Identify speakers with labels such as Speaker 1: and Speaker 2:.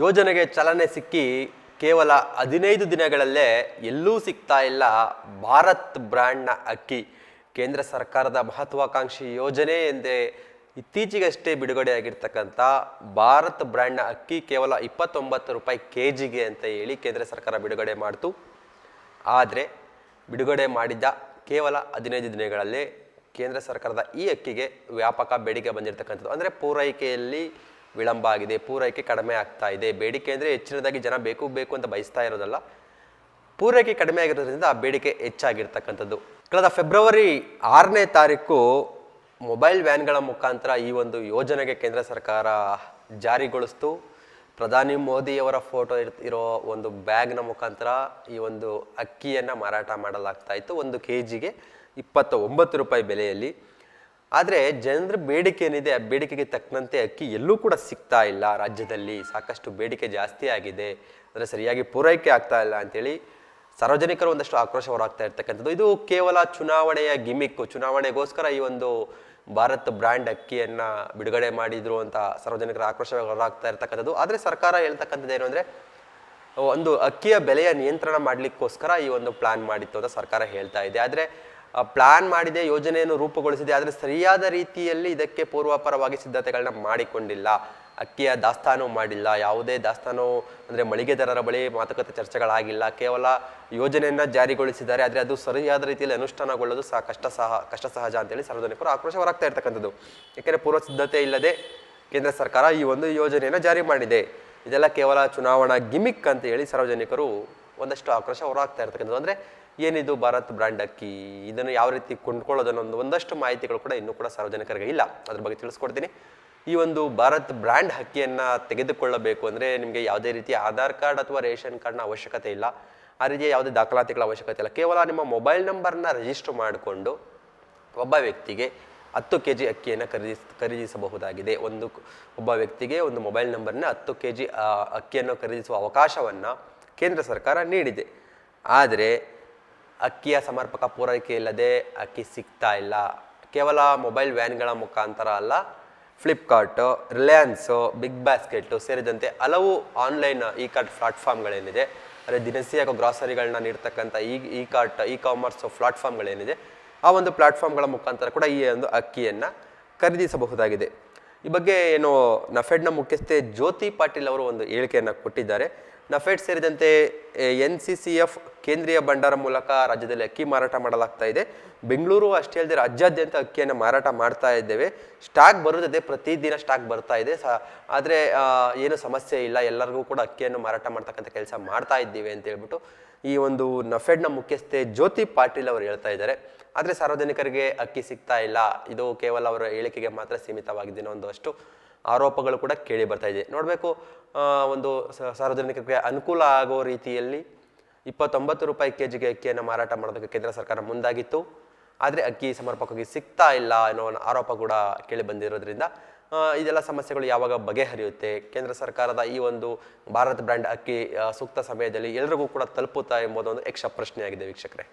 Speaker 1: ಯೋಜನೆಗೆ ಚಾಲನೆ ಸಿಕ್ಕಿ ಕೇವಲ ಹದಿನೈದು ದಿನಗಳಲ್ಲೇ ಎಲ್ಲೂ ಸಿಗ್ತಾ ಇಲ್ಲ ಭಾರತ್ ಬ್ರ್ಯಾಂಡ್ನ ಅಕ್ಕಿ. ಕೇಂದ್ರ ಸರ್ಕಾರದ ಮಹತ್ವಾಕಾಂಕ್ಷಿ ಯೋಜನೆ ಎಂದೇ ಇತ್ತೀಚೆಗಷ್ಟೇ ಬಿಡುಗಡೆಯಾಗಿರ್ತಕ್ಕಂಥ ಭಾರತ್ ಬ್ರ್ಯಾಂಡ್ನ ಅಕ್ಕಿ ಕೇವಲ ಇಪ್ಪತ್ತೊಂಬತ್ತು ರೂಪಾಯಿ ಕೆ ಜಿಗೆ ಅಂತ ಹೇಳಿ ಕೇಂದ್ರ ಸರ್ಕಾರ ಬಿಡುಗಡೆ ಮಾಡಿತು. ಆದರೆ ಬಿಡುಗಡೆ ಮಾಡಿದ್ದ ಕೇವಲ ಹದಿನೈದು ದಿನಗಳಲ್ಲೇ ಕೇಂದ್ರ ಸರ್ಕಾರದ ಈ ಅಕ್ಕಿಗೆ ವ್ಯಾಪಕ ಬೇಡಿಕೆ ಬಂದಿರತಕ್ಕಂಥದ್ದು. ಅಂದರೆ ಪೂರೈಕೆಯಲ್ಲಿ ವಿಳಂಬ ಆಗಿದೆ ಪೂರೈಕೆ ಕಡಿಮೆ ಆಗ್ತಾ ಇದೆ. ಬೇಡಿಕೆ ಅಂದರೆ ಹೆಚ್ಚಿನದಾಗಿ ಜನ ಬೇಕು ಬೇಕು ಅಂತ ಬಯಸ್ತಾ ಇರೋದಲ್ಲ. ಪೂರೈಕೆ ಕಡಿಮೆ ಆಗಿರೋದ್ರಿಂದ ಆ ಬೇಡಿಕೆ ಹೆಚ್ಚಾಗಿರ್ತಕ್ಕಂಥದ್ದು. ಕಳೆದ ಫೆಬ್ರವರಿ ಆರನೇ ತಾರೀಕು ಮೊಬೈಲ್ ವ್ಯಾನ್ಗಳ ಮುಖಾಂತರ ಈ ಒಂದು ಯೋಜನೆಗೆ ಕೇಂದ್ರ ಸರ್ಕಾರ ಜಾರಿಗೊಳಿಸ್ತು. ಪ್ರಧಾನಿ ಮೋದಿಯವರ ಫೋಟೋ ಇರ್ ಒಂದು ಬ್ಯಾಗ್ನ ಮುಖಾಂತರ ಈ ಒಂದು ಅಕ್ಕಿಯನ್ನು ಮಾರಾಟ ಮಾಡಲಾಗ್ತಾ ಇತ್ತು. ಒಂದು ಕೆ ಜಿಗೆ ಇಪ್ಪತ್ತ ಒಂಬತ್ತು ರೂಪಾಯಿ ಬೆಲೆಯಲ್ಲಿ. ಆದರೆ ಜನರ ಬೇಡಿಕೆ ಏನಿದೆ, ಆ ಬೇಡಿಕೆಗೆ ತಕ್ಕಂತೆ ಅಕ್ಕಿ ಎಲ್ಲೂ ಕೂಡ ಸಿಗ್ತಾ ಇಲ್ಲ ರಾಜ್ಯದಲ್ಲಿ. ಸಾಕಷ್ಟು ಬೇಡಿಕೆ ಜಾಸ್ತಿ ಆಗಿದೆ. ಅಂದರೆ ಸರಿಯಾಗಿ ಪೂರೈಕೆ ಆಗ್ತಾ ಇಲ್ಲ ಅಂತೇಳಿ ಸಾರ್ವಜನಿಕರು ಒಂದಷ್ಟು ಆಕ್ರೋಶ ಹೊರಾಗ್ತಾ ಇರ್ತಕ್ಕಂಥದ್ದು. ಇದು ಕೇವಲ ಚುನಾವಣೆಯ ಗಿಮಿಕ್ಕು ಚುನಾವಣೆಗೋಸ್ಕರ ಈ ಒಂದು ಭಾರತ್ ಬ್ರ್ಯಾಂಡ್ ಅಕ್ಕಿಯನ್ನು ಬಿಡುಗಡೆ ಮಾಡಿದ್ರು ಅಂತ ಸಾರ್ವಜನಿಕರ ಆಕ್ರೋಶ ಹೊರಾಗ್ತಾ ಇರ್ತಕ್ಕಂಥದ್ದು. ಆದರೆ ಸರ್ಕಾರ ಹೇಳ್ತಕ್ಕಂಥದ್ದು ಏನು ಅಂದರೆ, ಒಂದು ಅಕ್ಕಿಯ ಬೆಲೆಯ ನಿಯಂತ್ರಣ ಮಾಡಲಿಕ್ಕೋಸ್ಕರ ಈ ಒಂದು ಪ್ಲಾನ್ ಮಾಡಿತ್ತು ಅಂತ ಸರ್ಕಾರ ಹೇಳ್ತಾ ಇದೆ. ಆದರೆ ಪ್ಲಾನ್ ಮಾಡಿದೆ, ಯೋಜನೆಯನ್ನು ರೂಪುಗೊಳಿಸಿದೆ, ಆದರೆ ಸರಿಯಾದ ರೀತಿಯಲ್ಲಿ ಇದಕ್ಕೆ ಪೂರ್ವಾಪರವಾಗಿ ಸಿದ್ಧತೆಗಳನ್ನ ಮಾಡಿಕೊಂಡಿಲ್ಲ. ಅಕ್ಕಿಯ ದಾಸ್ತಾನು ಮಾಡಿಲ್ಲ. ಯಾವುದೇ ದಾಸ್ತಾನು ಅಂದರೆ ಮಳಿಗೆದಾರರ ಬಳಿ ಮಾತುಕತೆ ಚರ್ಚೆಗಳಾಗಿಲ್ಲ. ಕೇವಲ ಯೋಜನೆಯನ್ನು ಜಾರಿಗೊಳಿಸಿದ್ದಾರೆ. ಆದರೆ ಅದು ಸರಿಯಾದ ರೀತಿಯಲ್ಲಿ ಅನುಷ್ಠಾನಗೊಳ್ಳೋದು ಸಹ ಕಷ್ಟ ಸಹ, ಕಷ್ಟ ಸಹಜ ಅಂತೇಳಿ ಸಾರ್ವಜನಿಕರು ಆಕ್ರೋಶ ಹೊರಗ್ತಾ ಇರ್ತಕ್ಕಂಥದ್ದು. ಏಕೆಂದರೆ ಪೂರ್ವ ಸಿದ್ಧತೆ ಇಲ್ಲದೆ ಕೇಂದ್ರ ಸರ್ಕಾರ ಈ ಒಂದು ಯೋಜನೆಯನ್ನು ಜಾರಿ ಮಾಡಿದೆ. ಇದೆಲ್ಲ ಕೇವಲ ಚುನಾವಣಾ ಗಿಮಿಕ್ ಅಂತ ಹೇಳಿ ಸಾರ್ವಜನಿಕರು ಒಂದಷ್ಟು ಆಕ್ರೋಶ ಹೊರಗ್ತಾ ಇರ್ತಕ್ಕಂಥದ್ದು. ಅಂದರೆ ಏನಿದು ಭಾರತ್ ಬ್ರ್ಯಾಂಡ್ ಅಕ್ಕಿ? ಇದನ್ನು ಯಾವ ರೀತಿ ಕೊಂಡ್ಕೊಳ್ಳೋದನ್ನೊಂದು ಒಂದಷ್ಟು ಮಾಹಿತಿಗಳು ಕೂಡ ಇನ್ನೂ ಕೂಡ ಸಾರ್ವಜನಿಕರಿಗೆ ಇಲ್ಲ. ಅದ್ರ ಬಗ್ಗೆ ತಿಳಿಸ್ಕೊಡ್ತೀನಿ. ಈ ಒಂದು ಭಾರತ್ ಬ್ರ್ಯಾಂಡ್ ಅಕ್ಕಿಯನ್ನು ತೆಗೆದುಕೊಳ್ಳಬೇಕು ಅಂದರೆ ನಿಮಗೆ ಯಾವುದೇ ರೀತಿಯ ಆಧಾರ್ ಕಾರ್ಡ್ ಅಥವಾ ರೇಷನ್ ಕಾರ್ಡ್ನ ಅವಶ್ಯಕತೆ ಇಲ್ಲ. ಆ ರೀತಿಯ ಯಾವುದೇ ದಾಖಲಾತಿಗಳ ಅವಶ್ಯಕತೆ ಇಲ್ಲ. ಕೇವಲ ನಿಮ್ಮ ಮೊಬೈಲ್ ನಂಬರ್ನ ರಿಜಿಸ್ಟರ್ ಮಾಡಿಕೊಂಡು ಒಬ್ಬ ವ್ಯಕ್ತಿಗೆ ಹತ್ತು ಕೆ ಜಿ ಅಕ್ಕಿಯನ್ನು ಖರೀದಿಸ್ ಖರೀದಿಸಬಹುದಾಗಿದೆ. ಒಂದು ಒಬ್ಬ ವ್ಯಕ್ತಿಗೆ ಒಂದು ಮೊಬೈಲ್ ನಂಬರ್ನ ಹತ್ತು ಕೆ ಜಿ ಅಕ್ಕಿಯನ್ನು ಖರೀದಿಸುವ ಅವಕಾಶವನ್ನು ಕೇಂದ್ರ ಸರ್ಕಾರ ನೀಡಿದೆ. ಆದರೆ ಅಕ್ಕಿಯ ಸಮರ್ಪಕ ಪೂರೈಕೆ ಇಲ್ಲದೆ ಅಕ್ಕಿ ಸಿಗ್ತಾ ಇಲ್ಲ. ಕೇವಲ ಮೊಬೈಲ್ ವ್ಯಾನ್ಗಳ ಮುಖಾಂತರ ಅಲ್ಲ ಫ್ಲಿಪ್ಕಾರ್ಟು ರಿಲಯನ್ಸು ಬಿಗ್ ಬಾಸ್ಕೆಟು ಸೇರಿದಂತೆ ಹಲವು ಆನ್ಲೈನ್ ಇ ಕಾರ್ಟ್ ಪ್ಲಾಟ್ಫಾರ್ಮ್ಗಳೇನಿದೆ. ಅಂದರೆ ದಿನಸಿ ಹಾಗೂ ಗ್ರಾಸರಿಗಳನ್ನ ನೀಡ್ತಕ್ಕಂಥ ಈ ಇ ಕಾರ್ಟ್ ಇ ಕಾಮರ್ಸ್ ಪ್ಲಾಟ್ಫಾರ್ಮ್ಗಳೇನಿದೆ, ಆ ಒಂದು ಪ್ಲಾಟ್ಫಾರ್ಮ್ಗಳ ಮುಖಾಂತರ ಕೂಡ ಈ ಒಂದು ಅಕ್ಕಿಯನ್ನು ಖರೀದಿಸಬಹುದಾಗಿದೆ. ಈ ಬಗ್ಗೆ ಏನು ನಫೆಡ್ನ ಮುಖ್ಯಸ್ಥೆ ಜ್ಯೋತಿ ಪಾಟೀಲ್ ಅವರು ಒಂದು ಹೇಳಿಕೆಯನ್ನು ಕೊಟ್ಟಿದ್ದಾರೆ. ನಫೆಡ್ ಸೇರಿದಂತೆ ಎನ್ ಸಿ ಸಿ ಎಫ್ ಕೇಂದ್ರೀಯ ಭಂಡಾರ ಮೂಲಕ ರಾಜ್ಯದಲ್ಲಿ ಅಕ್ಕಿ ಮಾರಾಟ ಮಾಡಲಾಗ್ತಾ ಇದೆ. ಬೆಂಗಳೂರು ಅಷ್ಟೇ ಅಲ್ಲದೆ ರಾಜ್ಯಾದ್ಯಂತ ಅಕ್ಕಿಯನ್ನು ಮಾರಾಟ ಮಾಡ್ತಾ ಇದ್ದೇವೆ. ಸ್ಟಾಕ್ ಬರುತ್ತದೆ, ಪ್ರತಿದಿನ ಸ್ಟಾಕ್ ಬರ್ತಾ ಇದೆ. ಸ, ಆದರೆ ಏನು ಸಮಸ್ಯೆ ಇಲ್ಲ. ಎಲ್ಲರಿಗೂ ಕೂಡ ಅಕ್ಕಿಯನ್ನು ಮಾರಾಟ ಮಾಡ್ತಕ್ಕಂಥ ಕೆಲಸ ಮಾಡ್ತಾ ಇದ್ದೀವಿ ಅಂತ ಹೇಳ್ಬಿಟ್ಟು ಈ ಒಂದು ನಫೆಡ್ನ ಮುಖ್ಯಸ್ಥೆ ಜ್ಯೋತಿ ಪಾಟೀಲ್ ಅವರು ಹೇಳ್ತಾ ಇದ್ದಾರೆ. ಆದರೆ ಸಾರ್ವಜನಿಕರಿಗೆ ಅಕ್ಕಿ ಸಿಗ್ತಾ ಇಲ್ಲ. ಇದು ಕೇವಲ ಅವರ ಹೇಳಿಕೆಗೆ ಮಾತ್ರ ಸೀಮಿತವಾಗಿದೆ ಅನ್ನೋ ಒಂದು ಅಷ್ಟು ಆರೋಪಗಳು ಕೂಡ ಕೇಳಿ ಬರ್ತಾ ಇದೆ. ನೋಡಬೇಕು ಒಂದು ಸಾರ್ವಜನಿಕರಿಗೆ ಅನುಕೂಲ ಆಗೋ ರೀತಿಯಲ್ಲಿ ಇಪ್ಪತ್ತೊಂಬತ್ತು ರೂಪಾಯಿ ಕೆ ಜಿಗೆ ಅಕ್ಕಿಯನ್ನು ಮಾರಾಟ ಮಾಡೋದಕ್ಕೆ ಕೇಂದ್ರ ಸರ್ಕಾರ ಮುಂದಾಗಿತ್ತು. ಆದರೆ ಅಕ್ಕಿ ಸಮರ್ಪಕವಾಗಿ ಸಿಗ್ತಾ ಇಲ್ಲ ಅನ್ನೋ ಆರೋಪ ಕೂಡ ಕೇಳಿ ಬಂದಿರೋದ್ರಿಂದ ಇದೆಲ್ಲ ಸಮಸ್ಯೆಗಳು ಯಾವಾಗ ಬಗೆಹರಿಯುತ್ತೆ? ಕೇಂದ್ರ ಸರ್ಕಾರದ ಈ ಒಂದು ಭಾರತ್ ಬ್ರ್ಯಾಂಡ್ ಅಕ್ಕಿ ಸೂಕ್ತ ಸಮಯದಲ್ಲಿ ಎಲ್ರಿಗೂ ಕೂಡ ತಲುಪುತ್ತಾ ಎಂಬುದೊಂದು ಯಕ್ಷ ಪ್ರಶ್ನೆಯಾಗಿದೆ ವೀಕ್ಷಕರೇ.